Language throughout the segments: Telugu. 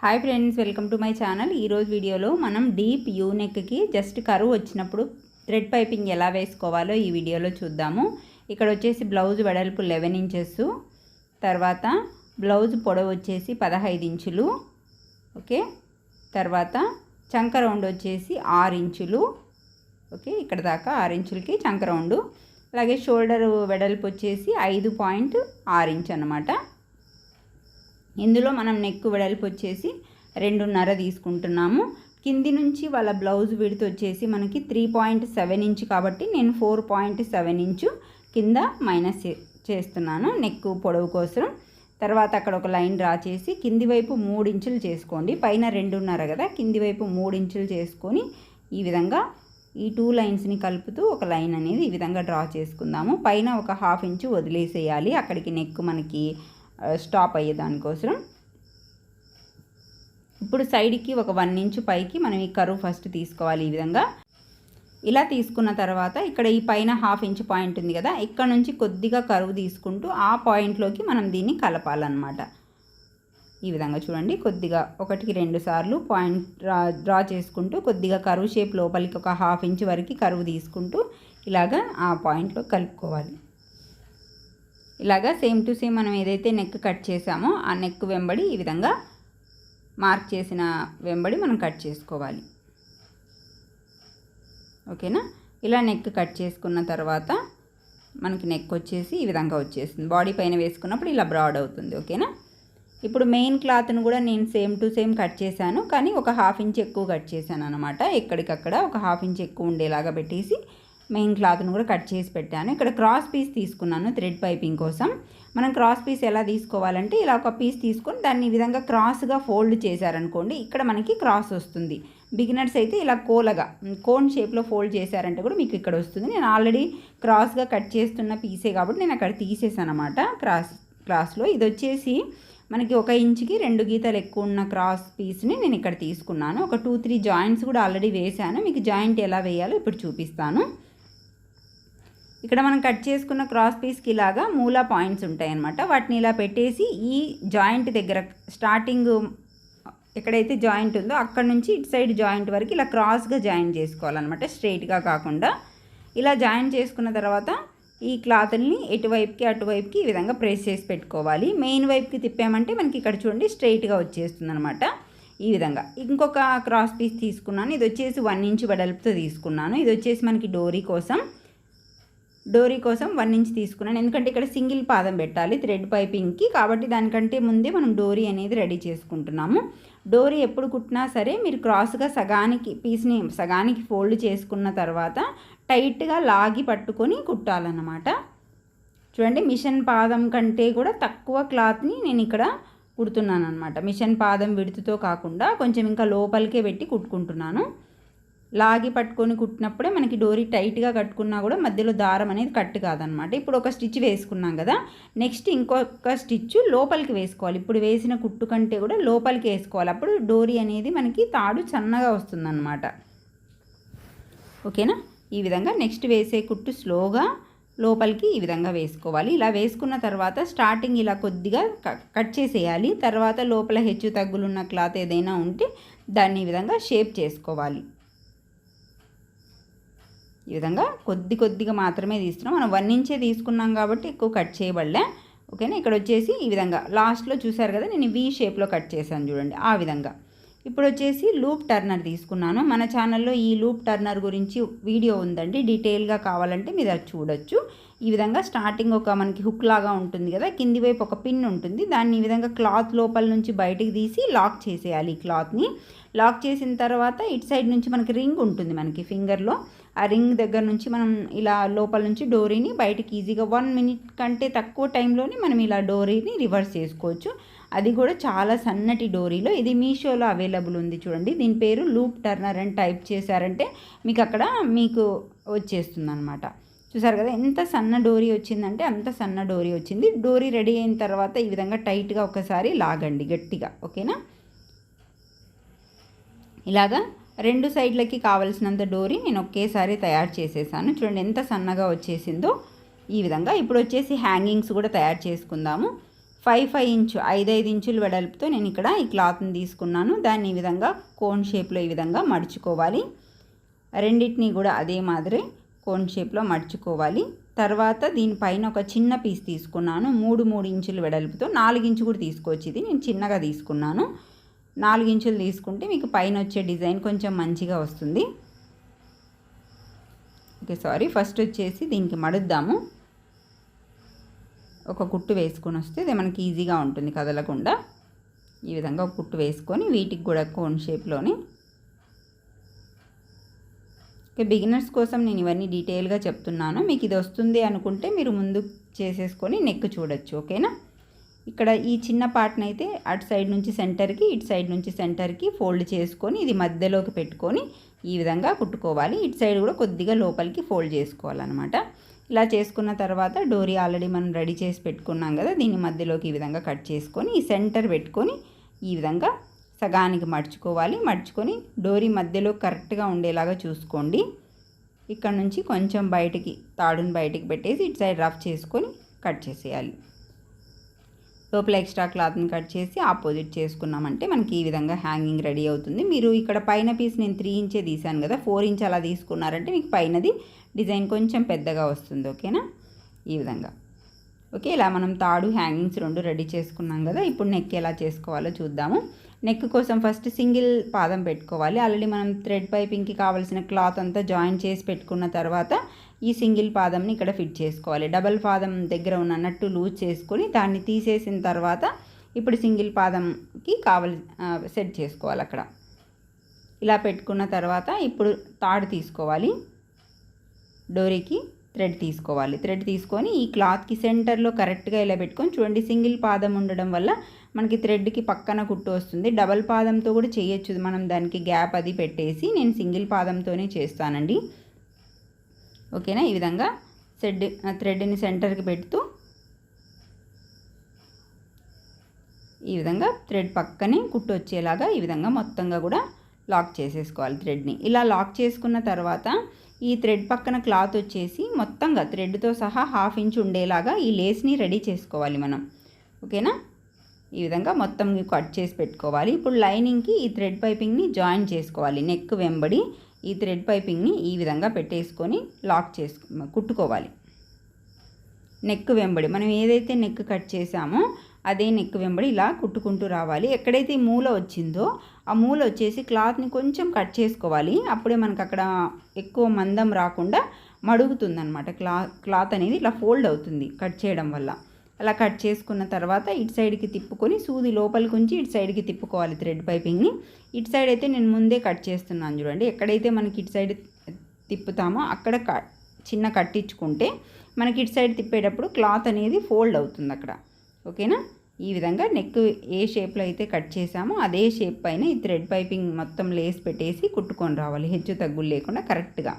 Hi friends welcome to my channel ఈరోజు వీడియోలో మనం డీప్ యూనెక్కి జస్ట్ కరువు వచ్చినప్పుడు థ్రెడ్ పైపింగ్ ఎలా వేసుకోవాలో ఈ వీడియోలో చూద్దాము. ఇక్కడ వచ్చేసి బ్లౌజ్ వెడల్పు లెవెన్ ఇంచెస్ తర్వాత బ్లౌజ్ పొడవు వచ్చేసి పదహైదు ఇంచులు ఓకే? తర్వాత చంక రౌండ్ వచ్చేసి ఆరు ఇంచులు ఓకే? ఇక్కడ దాకా ఆరు ఇంచులకి చంక రౌండ్ అలాగే షోల్డర్ వెడల్పు వచ్చేసి ఐదు పాయింట్ ఆరు ఇంచ్ అనమాట ఇందులో మనం నెక్ వెడల్పు వచ్చేసి రెండున్నర తీసుకుంటున్నాము. కింది నుంచి వాళ్ళ బ్లౌజ్ విడత వచ్చేసి మనకి త్రీ పాయింట్ సెవెన్ ఇంచ్ కాబట్టి నేను ఫోర్ పాయింట్ సెవెన్ ఇంచు కింద మైనస్ చేస్తున్నాను నెక్ పొడవు కోసం. తర్వాత అక్కడ ఒక లైన్ డ్రా చేసి కింది వైపు మూడు ఇంచులు చేసుకోండి. పైన రెండున్నర కదా కింది వైపు మూడు ఇంచులు చేసుకొని ఈ విధంగా ఈ టూ లైన్స్ని కలుపుతూ ఒక లైన్ అనేది ఈ విధంగా డ్రా చేసుకుందాము. పైన ఒక హాఫ్ ఇంచు వదిలేసేయాలి. అక్కడికి నెక్ మనకి స్టాప్ అయ్యే దానికోసం ఇప్పుడు సైడ్కి ఒక వన్ ఇంచు పైకి మనం ఈ కరువు ఫస్ట్ తీసుకోవాలి ఈ విధంగా. ఇలా తీసుకున్న తర్వాత ఇక్కడ ఈ పైన హాఫ్ ఇంచ్ పాయింట్ ఉంది కదా ఇక్కడ నుంచి కొద్దిగా కరువు తీసుకుంటూ ఆ పాయింట్లోకి మనం దీన్ని కలపాలన్నమాట. ఈ విధంగా చూడండి కొద్దిగా ఒకటికి రెండు సార్లు పాయింట్ డ్రా డ్రా చేసుకుంటూ కొద్దిగా కరువు షేప్ లోపలికి ఒక హాఫ్ ఇంచ్ వరకు కరువు తీసుకుంటూ ఇలాగా ఆ పాయింట్లో కలుపుకోవాలి. ఇలాగా సేమ్ టు సేమ్ మనం ఏదైతే నెక్ కట్ చేసామో ఆ నెక్ వెంబడి ఈ విధంగా మార్క్ చేసిన వెంబడి మనం కట్ చేసుకోవాలి. ఓకేనా? ఇలా నెక్ కట్ చేసుకున్న తర్వాత మనకి నెక్ వచ్చేసి ఈ విధంగా వచ్చేస్తుంది బాడీ పైన వేసుకున్నప్పుడు ఇలా బ్రాడ్ అవుతుంది. ఓకేనా? ఇప్పుడు మెయిన్ క్లాత్ను కూడా నేను సేమ్ టు సేమ్ కట్ చేశాను. కానీ ఒక హాఫ్ ఇంచ్ ఎక్కువ కట్ చేశాను అనమాట ఎక్కడికక్కడ ఒక హాఫ్ ఇంచ్ ఎక్కువ ఉండేలాగా పెట్టేసి మెయిన్ క్లాత్ను కూడా కట్ చేసి పెట్టాను. ఇక్కడ క్రాస్ పీస్ తీసుకున్నాను థ్రెడ్ పైపింగ్ కోసం. మనం క్రాస్ పీస్ ఎలా తీసుకోవాలంటే ఇలా ఒక పీస్ తీసుకొని దాన్ని ఈ విధంగా క్రాస్గా ఫోల్డ్ చేశారనుకోండి ఇక్కడ మనకి క్రాస్ వస్తుంది. బిగినర్స్ అయితే ఇలా కోలగా కోన్ షేప్లో ఫోల్డ్ చేశారంటే కూడా మీకు ఇక్కడ వస్తుంది. నేను ఆల్రెడీ క్రాస్గా కట్ చేస్తున్న పీసే కాబట్టి నేను అక్కడ తీసేసాను అనమాట క్రాస్ క్రాస్లో ఇది వచ్చేసి మనకి ఒక ఇంచుకి రెండు గీతలు ఎక్కువ ఉన్న క్రాస్ పీస్ని నేను ఇక్కడ తీసుకున్నాను. ఒక టూ త్రీ జాయింట్స్ కూడా ఆల్రెడీ వేశాను. మీకు జాయింట్ ఎలా వేయాలో ఇప్పుడు చూపిస్తాను. ఇక్కడ మనం కట్ చేసుకున్న క్రాస్ పీస్కి ఇలాగా మూలా పాయింట్స్ ఉంటాయి అన్నమాట వాటిని ఇలా పెట్టేసి ఈ జాయింట్ దగ్గర స్టార్టింగ్ ఎక్కడైతే జాయింట్ ఉందో అక్కడ నుంచి ఇటు సైడ్ జాయింట్ వరకు ఇలా క్రాస్గా జాయిన్ చేసుకోవాలన్నమాట స్ట్రైట్గా కాకుండా. ఇలా జాయిన్ చేసుకున్న తర్వాత ఈ క్లాత్ని ఎటువైపుకి అటువైపుకి ఈ విధంగా ప్రెస్ చేసి పెట్టుకోవాలి. మెయిన్ వైపుకి తిప్పామంటే మనకి ఇక్కడ చూడండి స్ట్రైట్గా వచ్చేస్తుంది అనమాట ఈ విధంగా. ఇంకొక క్రాస్ పీస్ తీసుకున్నాను. ఇది వచ్చేసి వన్ ఇంచ్ వెడల్పుతో తీసుకున్నాను. ఇది వచ్చేసి మనకి డోరీ కోసం డోరీ కోసం వన్ ఇంచ్ తీసుకున్నాను. ఎందుకంటే ఇక్కడ సింగిల్ పాదం పెట్టాలి థ్రెడ్ పైపింగ్కి. కాబట్టి దానికంటే ముందే మనం డోరీ అనేది రెడీ చేసుకుంటున్నాము. డోరీ ఎప్పుడు కుట్టినా సరే మీరు క్రాస్గా సగానికి పీస్ని సగానికి ఫోల్డ్ చేసుకున్న తర్వాత టైట్గా లాగి పట్టుకొని కుట్టాలన్నమాట. చూడండి మిషన్ పాదం కంటే కూడా తక్కువ క్లాత్ని నేను ఇక్కడ కుడుతున్నాను అనమాట మిషన్ పాదం విడుతుతో కాకుండా కొంచెం ఇంకా లోపలికే పెట్టి కుట్టుకుంటున్నాను. లాగి పట్టుకొని కుట్టినప్పుడే మనకి డోరీ టైట్గా కట్టుకున్నా కూడా మధ్యలో దారం అనేది కట్ కాదనమాట. ఇప్పుడు ఒక స్టిచ్ వేసుకున్నాం కదా నెక్స్ట్ ఇంకొక స్టిచ్ లోపలికి వేసుకోవాలి. ఇప్పుడు వేసిన కుట్టు కంటే కూడా లోపలికి వేసుకోవాలి. అప్పుడు డోరీ అనేది మనకి తాడు సన్నగా వస్తుందన్నమాట ఓకేనా? ఈ విధంగా నెక్స్ట్ వేసే కుట్టు స్లోగా లోపలికి ఈ విధంగా వేసుకోవాలి. ఇలా వేసుకున్న తర్వాత స్టార్టింగ్ ఇలా కొద్దిగా కట్ చేసేయాలి. తర్వాత లోపల హెచ్చు తగ్గులున్న క్లాత్ ఏదైనా ఉంటే దాన్ని ఈ విధంగా షేప్ చేసుకోవాలి. ఈ విధంగా కొద్ది కొద్దిగా మాత్రమే తీస్తున్నాం. మనం వన్ ఇంచే తీసుకున్నాం కాబట్టి ఎక్కువ కట్ చేయబడలే. ఓకేనా ఇక్కడ వచ్చేసి ఈ విధంగా. లాస్ట్లో చూసారు కదా నేను వీ షేప్లో కట్ చేశాను చూడండి. ఆ విధంగా. ఇప్పుడు వచ్చేసి లూప్ టర్నర్ తీసుకున్నాను. మన ఛానల్లో ఈ లూప్ టర్నర్ గురించి వీడియో ఉందండి. డీటెయిల్గా కావాలంటే మీరు అది చూడొచ్చు. ఈ విధంగా స్టార్టింగ్ ఒక మనకి హుక్ లాగా ఉంటుంది కదా కింది వైపు ఒక పిన్ ఉంటుంది. దాన్ని ఈ విధంగా క్లాత్ లోపల నుంచి బయటికి తీసి లాక్ చేసేయాలి ఈ క్లాత్ని లాక్ చేసిన తర్వాత ఇటు సైడ్ నుంచి మనకి రింగ్ ఉంటుంది మనకి ఫింగర్లో ఆ రింగ్ దగ్గర నుంచి మనం ఇలా లోపల నుంచి డోరీని బయటికి ఈజీగా వన్ మినిట్ కంటే తక్కువ టైంలోనే మనం ఇలా డోరీని రివర్స్ చేసుకోవచ్చు. అది కూడా చాలా సన్నటి డోరీలో. ఇది మీషోలో అవైలబుల్ ఉంది చూడండి. దీని పేరు లూప్ టర్నర్ అని టైప్ చేశారంటే మీకు అక్కడ మీకు వచ్చేస్తుంది అనమాట చూసారు కదా ఎంత సన్న డోరీ వచ్చిందంటే అంత సన్న డోరీ వచ్చింది. డోరీ రెడీ అయిన తర్వాత ఈ విధంగా టైట్గా ఒకసారి లాగండి గట్టిగా. ఓకేనా? ఇలాగా రెండు సైడ్లకి కావలసినంత డోరీ నేను ఒకేసారి తయారు చేసేసాను. చూడండి ఎంత సన్నగా వచ్చేసిందో ఈ విధంగా. ఇప్పుడు వచ్చేసి హ్యాంగింగ్స్ కూడా తయారు చేసుకుందాము. ఫైవ్ ఫైవ్ ఇంచు ఐదైదు ఇంచులు వెడల్పుతో నేను ఇక్కడ ఈ క్లాత్ని తీసుకున్నాను. దాన్ని ఈ విధంగా కోన్ షేప్లో ఈ విధంగా మడుచుకోవాలి. రెండింటిని కూడా అదే మాదిరి కోన్ షేప్లో మడుచుకోవాలి. తర్వాత దీనిపైన ఒక చిన్న పీస్ తీసుకున్నాను. మూడు మూడు ఇంచులు వెడల్పుతో నాలుగు ఇంచు కూడా తీసుకోవచ్చు. ఇది నేను చిన్నగా తీసుకున్నాను. నాలుగు ఇంచులు తీసుకుంటే మీకు పైన వచ్చే డిజైన్ కొంచెం మంచిగా వస్తుంది. Okay sorry. ఫస్ట్ వచ్చేసి దీనికి మడుద్దాము. ఒక కుట్టు వేసుకొని వస్తే ఇది మనకి ఈజీగా ఉంటుంది కదలకుండా. ఈ విధంగా ఒక కుట్టు వేసుకొని వీటికి కూడా కోన్ షేప్లోని ఓకే బిగినర్స్ కోసం నేను ఇవన్నీ డీటెయిల్గా చెప్తున్నాను. మీకు ఇది వస్తుంది అనుకుంటే మీరు ముందు చేసేసుకొని నెక్ చూడొచ్చు ఓకేనా? ఇక్కడ ఈ చిన్న పార్ట్ని అయితే అటు సైడ్ నుంచి సెంటర్కి ఇటు సైడ్ నుంచి సెంటర్కి ఫోల్డ్ చేసుకొని ఇది మధ్యలోకి పెట్టుకొని ఈ విధంగా కుట్టుకోవాలి. ఇటు సైడ్ కూడా కొద్దిగా లోపలికి ఫోల్డ్ చేసుకోవాలన్నమాట. ఇలా చేసుకున్న తర్వాత డోరీ ఆల్రెడీ మనం రెడీ చేసి పెట్టుకున్నాం కదా దీన్ని మధ్యలోకి ఈ విధంగా కట్ చేసుకొని ఈ సెంటర్ పెట్టుకొని ఈ విధంగా సగానికి మడుచుకోవాలి. మడుచుకొని డోరీ మధ్యలో కరెక్ట్గా ఉండేలాగా చూసుకోండి. ఇక్కడ నుంచి కొంచెం బయటికి తాడుని బయటికి పెట్టేసి ఇటు సైడ్ రఫ్ చేసుకొని కట్ చేసేయాలి. లోపల ఎక్స్ట్రా క్లాత్ని కట్ చేసి ఆపోజిట్ చేసుకున్నామంటే మనకి ఈ విధంగా హ్యాంగింగ్ రెడీ అవుతుంది. మీరు ఇక్కడ పైన పీస్ నేను త్రీ ఇంచే తీసాను కదా ఫోర్ ఇంచ్ అలా తీసుకున్నారంటే మీకు పైనది డిజైన్ కొంచెం పెద్దగా వస్తుంది ఓకేనా? ఈ విధంగా. ఓకే ఇలా మనం తాడు హ్యాంగింగ్స్ రెండు రెడీ చేసుకున్నాం కదా ఇప్పుడు నెక్ ఎలా చేసుకోవాలో చూద్దాము. నెక్ కోసం ఫస్ట్ సింగిల్ పాదం పెట్టుకోవాలి. ఆల్రెడీ మనం థ్రెడ్ పైపింగ్కి కావాల్సిన క్లాత్ అంతా జాయిన్ చేసి పెట్టుకున్న తర్వాత ఈ సింగిల్ పాదంని ఇక్కడ ఫిట్ చేసుకోవాలి. డబల్ పాదం దగ్గర ఉన్న నట్టు లూజ్ చేసుకొని దాన్ని తీసేసిన తర్వాత ఇప్పుడు సింగిల్ పాదంకి కావలి సెట్ చేసుకోవాలి అక్కడ. ఇలా పెట్టుకున్న తర్వాత ఇప్పుడు తాడు తీసుకోవాలి. డోరీకి థ్రెడ్ తీసుకోవాలి. థ్రెడ్ తీసుకొని ఈ క్లాత్కి సెంటర్లో కరెక్ట్గా ఇలా పెట్టుకొని చూడండి సింగిల్ పాదం ఉండడం వల్ల మనకి థ్రెడ్కి పక్కన కుట్టు వస్తుంది. డబల్ పాదంతో కూడా చేయొచ్చు. మనం దానికి గ్యాప్ అది పెట్టేసి నేను సింగిల్ పాదంతోనే చేస్తానండి. ఓకేనా? ఈ విధంగా థ్రెడ్ థ్రెడ్ని సెంటర్కి పెడుతూ ఈ విధంగా థ్రెడ్ పక్కనే కుట్టు వచ్చేలాగా ఈ విధంగా మొత్తంగా కూడా లాక్ చేసేసుకోవాలి థ్రెడ్ని ఇలా లాక్ చేసుకున్న తర్వాత ఈ థ్రెడ్ పక్కన క్లాత్ వచ్చేసి మొత్తంగా థ్రెడ్తో సహా హాఫ్ ఇంచ్ ఉండేలాగా ఈ లేస్ని రెడీ చేసుకోవాలి మనం. ఓకేనా? ఈ విధంగా మొత్తం కట్ చేసి పెట్టుకోవాలి. ఇప్పుడు లైనింగ్కి ఈ థ్రెడ్ పైపింగ్ని జాయిన్ చేసుకోవాలి. నెక్ వెంబడి ఈ థ్రెడ్ పైపింగ్ని ఈ విధంగా పెట్టేసుకొని లాక్ చేసుకు కుట్టుకోవాలి. నెక్ వెంబడి మనం ఏదైతే నెక్ కట్ చేసామో అదే నెక్ వెంబడి ఇలా కుట్టుకుంటూ రావాలి. ఎక్కడైతే మూల వచ్చిందో ఆ మూల వచ్చేసి క్లాత్ని కొంచెం కట్ చేసుకోవాలి. అప్పుడే మనకు అక్కడ ఎక్కువ మందం రాకుండా మడుగుతుందనమాట క్లా క్లాత్ అనేది ఇలా ఫోల్డ్ అవుతుంది కట్ చేయడం వల్ల. అలా కట్ చేసుకున్న తర్వాత ఇటు సైడ్కి తిప్పుకొని సూది లోపలికి ఉంచి ఇటు సైడ్కి తిప్పుకోవాలి థ్రెడ్ పైపింగ్ని. ఇటు సైడ్ అయితే నేను ముందే కట్ చేస్తున్నాను చూడండి. ఎక్కడైతే మనకి ఇటు సైడ్ తిప్పుతామో అక్కడ చిన్న కట్టించుకుంటే మనకి ఇటు సైడ్ తిప్పేటప్పుడు క్లాత్ అనేది ఫోల్డ్ అవుతుంది అక్కడ. ఓకేనా? ఈ విధంగా నెక్ ఏ షేప్లో అయితే కట్ చేసామో అదే షేప్ పైన ఈ థ్రెడ్ పైపింగ్ మొత్తం లేస్ పెట్టేసి కుట్టుకొని రావాలి. హెచ్చు తగ్గులు లేకుండా కరెక్ట్గా.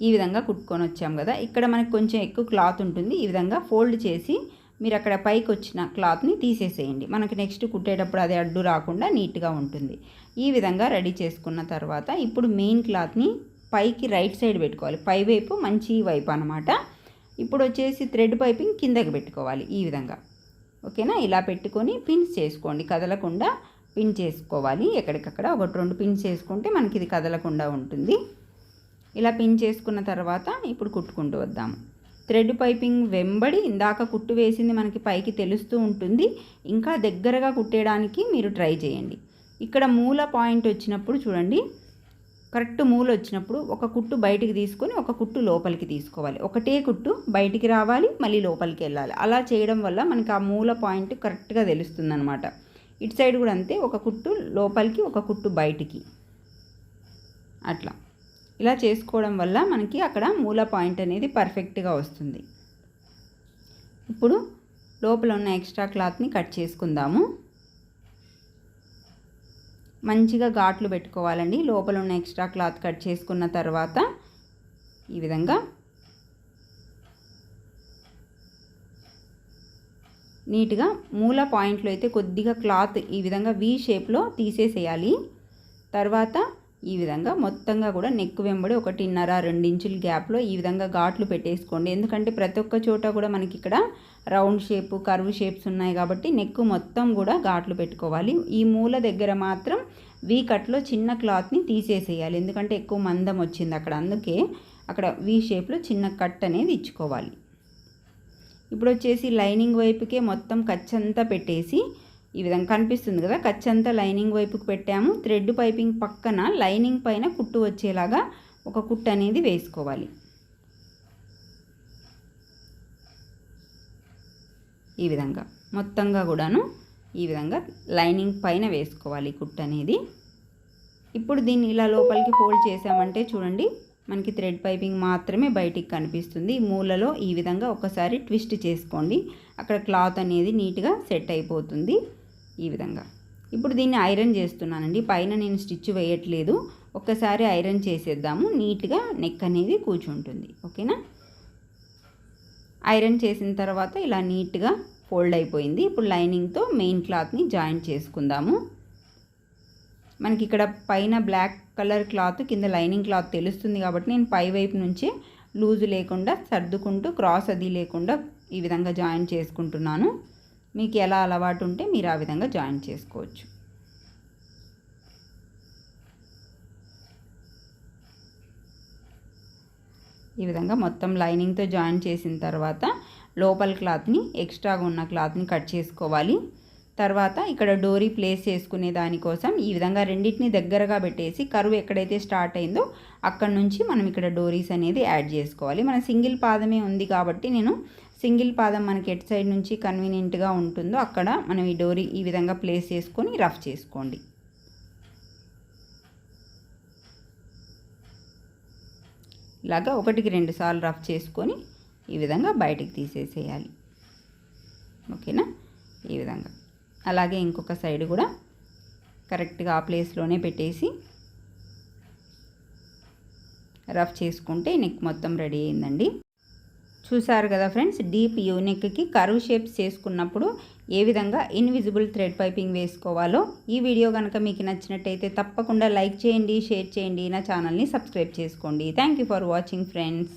ఈ విధంగా కుట్టుకొని వచ్చాం కదా. ఇక్కడ మనకు కొంచెం ఎక్కువ క్లాత్ ఉంటుంది. ఈ విధంగా ఫోల్డ్ చేసి మీరు అక్కడ పైకి వచ్చిన క్లాత్ని తీసేసేయండి. మనకి నెక్స్ట్ కుట్టేటప్పుడు అది అడ్డు రాకుండా నీట్గా ఉంటుంది. ఈ విధంగా రెడీ చేసుకున్న తర్వాత ఇప్పుడు మెయిన్ క్లాత్ని పైకి రైట్ సైడ్ పెట్టుకోవాలి. పై వైపు మంచి వైపు అనమాట ఇప్పుడు వచ్చేసి థ్రెడ్ పైపింగ్ కిందకి పెట్టుకోవాలి ఈ విధంగా. ఓకేనా? ఇలా పెట్టుకొని పిన్స్ చేసుకోండి. కదలకుండా పిన్ చేసుకోవాలి. ఎక్కడికక్కడ ఒకటి రెండు పిన్స్ చేసుకుంటే మనకి ఇది కదలకుండా ఉంటుంది. ఇలా పిన్ చేసుకున్న తర్వాత ఇప్పుడు కుట్టుకుంటూ వద్దాము థ్రెడ్ పైపింగ్ వెంబడి ఇందాక కుట్టు వేసింది మనకి పైకి తెలుస్తూ ఉంటుంది. ఇంకా దగ్గరగా కుట్టేయడానికి మీరు ట్రై చేయండి. ఇక్కడ మూల పాయింట్ వచ్చినప్పుడు చూడండి. కరెక్ట్ మూల వచ్చినప్పుడు ఒక కుట్టు బయటికి తీసుకొని ఒక కుట్టు లోపలికి తీసుకోవాలి. ఒకటే కుట్టు బయటికి రావాలి మళ్ళీ లోపలికి వెళ్ళాలి. అలా చేయడం వల్ల మనకి ఆ మూల పాయింట్ కరెక్ట్గా తెలుస్తుంది అనమాట ఇటు సైడ్ కూడా అంతే ఒక కుట్టు లోపలికి ఒక కుట్టు బయటికి. అట్లా. ఇలా చేసుకోవడం వల్ల మనకి అక్కడ మూల పాయింట్ అనేది పర్ఫెక్ట్గా వస్తుంది. ఇప్పుడు లోపల ఉన్న ఎక్స్ట్రా క్లాత్ని కట్ చేసుకుందాము. మంచిగా ఘాట్లు పెట్టుకోవాలండి. లోపల ఉన్న ఎక్స్ట్రా క్లాత్ కట్ చేసుకున్న తర్వాత ఈ విధంగా నీట్గా మూల పాయింట్లో అయితే కొద్దిగా క్లాత్ ఈ విధంగా వీ షేప్లో తీసేసేయాలి. తర్వాత ఈ విధంగా మొత్తంగా కూడా నెక్ వెంబడి ఒకటిన్నర రెండించుల గ్యాప్లో ఈ విధంగా ఘాట్లు పెట్టేసుకోండి. ఎందుకంటే ప్రతి ఒక్క చోట కూడా మనకి ఇక్కడ రౌండ్ షేప్ కర్వ్ షేప్స్ ఉన్నాయి కాబట్టి నెక్ మొత్తం కూడా ఘాట్లు పెట్టుకోవాలి. ఈ మూల దగ్గర మాత్రం వీ కట్లో చిన్న క్లాత్ని తీసేసేయాలి. ఎందుకంటే ఎక్కువ మందం వచ్చింది అక్కడ. అందుకే అక్కడ వీ షేప్లో చిన్న కట్ అనేది ఇచ్చుకోవాలి. ఇప్పుడు వచ్చేసి లైనింగ్ వైపుకే మొత్తం కచ్చంతా పెట్టేసి ఈ విధంగా కనిపిస్తుంది కదా? కచ్చంతా లైనింగ్ వైపుకి పెట్టాము. థ్రెడ్ పైపింగ్ పక్కన లైనింగ్ పైన కుట్టు వచ్చేలాగా ఒక కుట్టు అనేది వేసుకోవాలి. ఈ విధంగా. మొత్తంగా కూడాను ఈ విధంగా లైనింగ్ పైన వేసుకోవాలి కుట్టు అనేది. ఇప్పుడు దీన్ని ఇలా లోపలికి ఫోల్డ్ చేసామంటే చూడండి మనకి థ్రెడ్ పైపింగ్ మాత్రమే బయటికి కనిపిస్తుంది. మూలలో ఈ విధంగా ఒకసారి ట్విస్ట్ చేసుకోండి. అక్కడ క్లాత్ అనేది నీట్గా సెట్ అయిపోతుంది. ఈ విధంగా. ఇప్పుడు దీన్ని ఐరన్ చేస్తున్నానండి. పైన నేను స్టిచ్ వేయట్లేదు. ఒక్కసారి ఐరన్ చేసేద్దాము. నీట్గా నెక్ అనేది కూర్చుంటుంది. ఓకేనా? ఐరన్ చేసిన తర్వాత ఇలా నీట్గా ఫోల్డ్ అయిపోయింది. ఇప్పుడు లైనింగ్తో మెయిన్ క్లాత్ని జాయింట్ చేసుకుందాము. మనకి ఇక్కడ పైన బ్లాక్ కలర్ క్లాత్ కింద లైనింగ్ క్లాత్ తెలుస్తుంది కాబట్టి నేను పై వైపు నుంచే లూజు లేకుండా సర్దుకుంటూ క్రాస్ అది లేకుండా ఈ విధంగా జాయిన్ చేసుకుంటున్నాను. మీకు ఎలా అలవాటు ఉంటే మీరు ఆ విధంగా జాయిన్ చేసుకోవచ్చు. ఈ విధంగా మొత్తం లైనింగ్తో జాయిన్ చేసిన తర్వాత లోపల క్లాత్ని ఎక్స్ట్రాగా ఉన్న క్లాత్ని కట్ చేసుకోవాలి. తర్వాత ఇక్కడ డోరీ ప్లేస్ చేసుకునే దానికోసం ఈ విధంగా రెండింటిని దగ్గరగా పెట్టేసి కరువు ఎక్కడైతే స్టార్ట్ అయిందో అక్కడ నుంచి మనం ఇక్కడ డోరీస్ అనేది యాడ్ చేసుకోవాలి. మన సింగిల్ పాదమే ఉంది కాబట్టి నేను సింగిల్ పాదం మనకి ఎటు సైడ్ నుంచి కన్వీనియంట్గా ఉంటుందో అక్కడ మనం ఈ డోరీ ఈ విధంగా ప్లేస్ చేసుకొని రఫ్ చేసుకోండి. ఇలాగా ఒకటికి రెండు సార్లు రఫ్ చేసుకొని ఈ విధంగా బయటికి తీసేసేయాలి. ఓకేనా? ఈ విధంగా. అలాగే ఇంకొక సైడ్ కూడా కరెక్ట్గా ఆ ప్లేస్లోనే పెట్టేసి రఫ్ చేసుకుంటే నెక్ మొత్తం రెడీ అయిందండి. చూసారు కదా ఫ్రెండ్స్ డీప్ యూనిక్కి కరువు షేప్స్ చేసుకున్నప్పుడు ఏ విధంగా ఇన్విజిబుల్ థ్రెడ్ పైపింగ్ వేసుకోవాలో ఈ వీడియో కనుక మీకు నచ్చినట్టయితే తప్పకుండా లైక్ చేయండి షేర్ చేయండి నా ఛానల్ని సబ్స్క్రైబ్ చేసుకోండి. Thank you for watching friends